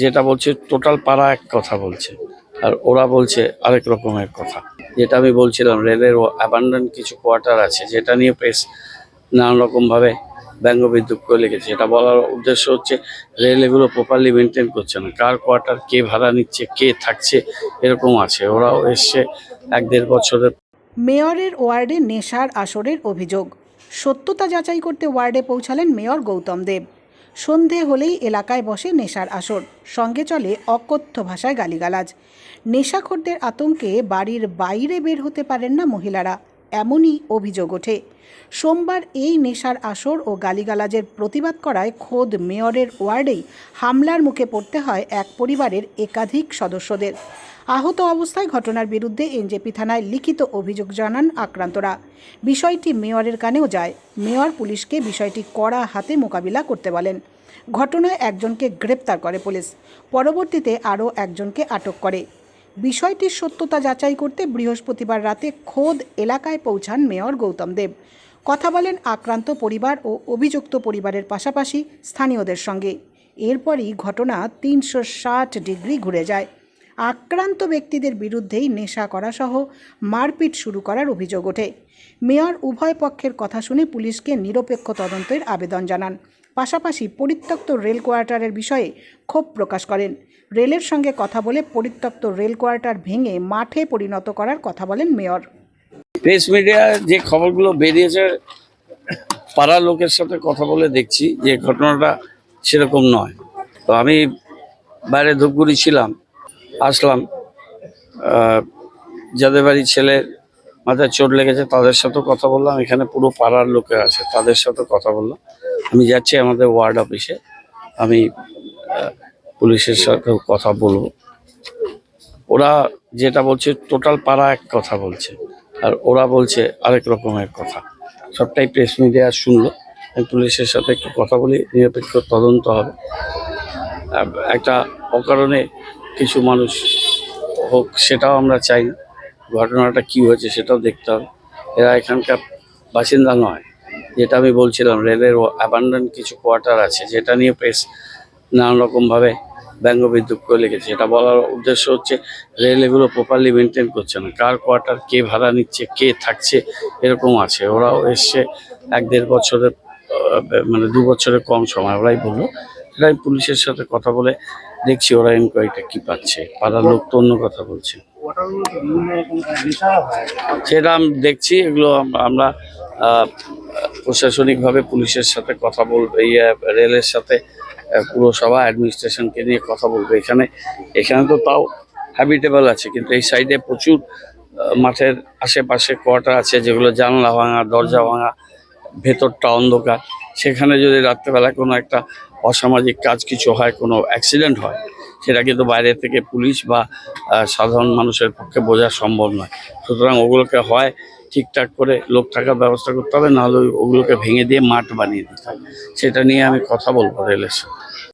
যেটা বলছে টোটাল পাড়া এক কথা বলছে। আর ওরা বলছে আরেক রকমের কথা। যেটা আমি বলছিলাম, রেলের অ্যাবান্ডন কিছু কোয়ার্টার আছে, যেটা নিয়ে প্রেস নানান রকমভাবে ব্যঙ্গ বিদ্রুপ করে লিখেছে এটা বলার উদ্দেশ্য হচ্ছে, রেল এগুলো প্রপারলি মেনটেন করছে না। কার কোয়ার্টার কে ভাড়া নিচ্ছে, কে থাকছে, এরকম আছে। ওরাও এসছে এক দেড় বছরের মেয়রের ওয়ার্ডে নেশার আসরের অভিযোগ। সত্যতা যাচাই করতে ওয়ার্ডে পৌঁছালেন মেয়র গৌতম দেব। সন্ধে হলেই এলাকায় বসে নেশার আসর। সঙ্গে চলে অকথ্য ভাষায় গালিগালাজ। নেশাখোরদের আতঙ্কে বাড়ির বাইরে বের হতে পারেন না মহিলারা। এমনই অভিযোগ ওঠে। সোমবার এই নেশার আসর ও গালিগালাজের প্রতিবাদ করায় খোদ মেয়রের ওয়ার্ডেই হামলার মুখে পড়তে হয় এক পরিবারের একাধিক সদস্যদের। আহত অবস্থায় ঘটনার বিরুদ্ধে এনজেপি থানায় লিখিত অভিযোগ জানান আক্রান্তরা। বিষয়টি মেয়রের কানেও যায়। মেয়র পুলিশকে বিষয়টি কড়া হাতে মোকাবিলা করতে বলেন। ঘটনায় একজনকে গ্রেপ্তার করে পুলিশ। পরবর্তীতে আরও একজনকে আটক করে। বিষয়টির সত্যতা যাচাই করতে বৃহস্পতিবার রাতে খোদ এলাকায় পৌঁছান মেয়র গৌতম দেব। কথা বলেন আক্রান্ত পরিবার ও অভিযুক্ত পরিবারের পাশাপাশি স্থানীয়দের সঙ্গে। এরপরই ঘটনা তিনশো ষাট ডিগ্রি ঘুরে যায়। আক্রান্ত ব্যক্তিদের বিরুদ্ধেই নেশা করা সহ মারপিট শুরু করার অভিযোগ ওঠে। মেয়র উভয় পক্ষের কথা শুনে পুলিশকে নিরপেক্ষ তদন্তের আবেদন জানান। পাশাপাশি পরিত্যক্ত রেল কোয়ার্টারের বিষয়ে ক্ষোভ প্রকাশ করেন। রেলের সঙ্গে কথা বলে পরিত্যক্ত রেল কোয়ার্টার ভেঙে মাঠে পরিণত করার কথা বলেন মেয়র। প্রেস মিডিয়ায় যে খবরগুলো বেরিয়েছে পাড়ার লোকের সাথে কথা বলে দেখছি যে ঘটনাটা সেরকম নয়। তো আমি বাইরে ধূপগুড়ি ছিলাম আসলাম। যাদের বাড়ির ছেলের মাথায় চোট লেগেছে, তাদের সাথেও কথা বললাম। এখানে পুরো পাড়ার লোকের আছে, তাদের সাথে কথা বললাম। আমি যাচ্ছি আমাদের ওয়ার্ড অফিসে। আমি পুলিশের সাথেও কথা বলব। ওরা যেটা বলছে, টোটাল পাড়া এক কথা বলছে। আর ওরা বলছে আরেক রকমের কথা। সবটাই প্রেস মিডিয়া শুনলো। আমি পুলিশের সাথে একটু কথা বলি, নিরপেক্ষ তদন্ত হবে। একটা অকারণে কিছু মানুষ হোক, সেটাও আমরা চাই। ঘটনাটা কি হয়েছে সেটাও দেখতে হবে। এরা এখানকার বাসিন্দা নয়, যেটা আমি বলছিলাম, রেলের অ্যাবান্ডন কিছু কোয়ার্টার আছে, যেটা নিয়ে প্রেস নানান রকমভাবে ব্যঙ্গ করে লিখেছে এটা বলার উদ্দেশ্য হচ্ছে, রেল এগুলো প্রপারলি মেনটেন করছে না। কার কোয়ার্টার কে ভাড়া নিচ্ছে, কে থাকছে, এরকম আছে। ওরাও এসছে এক দেড় বছরের মানে দু বছরের কম সময়। ওরাই বলল আমি পুলিশের সাথে কথা বলে দেখছি ওরা এনকোয়ারিটা কি পাচ্ছে। পাড়ার লোক তো অন্য কথা বলছে। সেটা আমি দেখছি, এগুলো আমরা প্রশাসনিকভাবে পুলিশের সাথে কথা বলব এই রেলের সাথে পুরসভা অ্যাডমিনিস্ট্রেশনকে নিয়ে কথা বলব এখানে। এখানে তো তাও হ্যাবিটেবল আছে, কিন্তু এই সাইডে প্রচুর মাঠের আশেপাশে কোয়ার্টার আছে যেগুলো জানলা ভাঙা, দরজা ভাঙা ভেতরটা অন্ধকার। সেখানে যদি রাত্রেবেলা কোনো একটা অসামাজিক কাজ কিছু হয়, কোনো অ্যাক্সিডেন্ট হয়, সেটা কিন্তু বাইরে থেকে পুলিশ বা সাধারণ মানুষের পক্ষে বোঝা সম্ভব নয়। সুতরাং ওগুলোকে হয় ঠিকঠাক করে লোক থাকার ব্যবস্থা করতে হবে, নাহলে ওগুলোকে ভেঙে দিয়ে মাঠ বানিয়ে দিতে হবে। সেটা নিয়ে আমি কথা বলব রেলের সাথে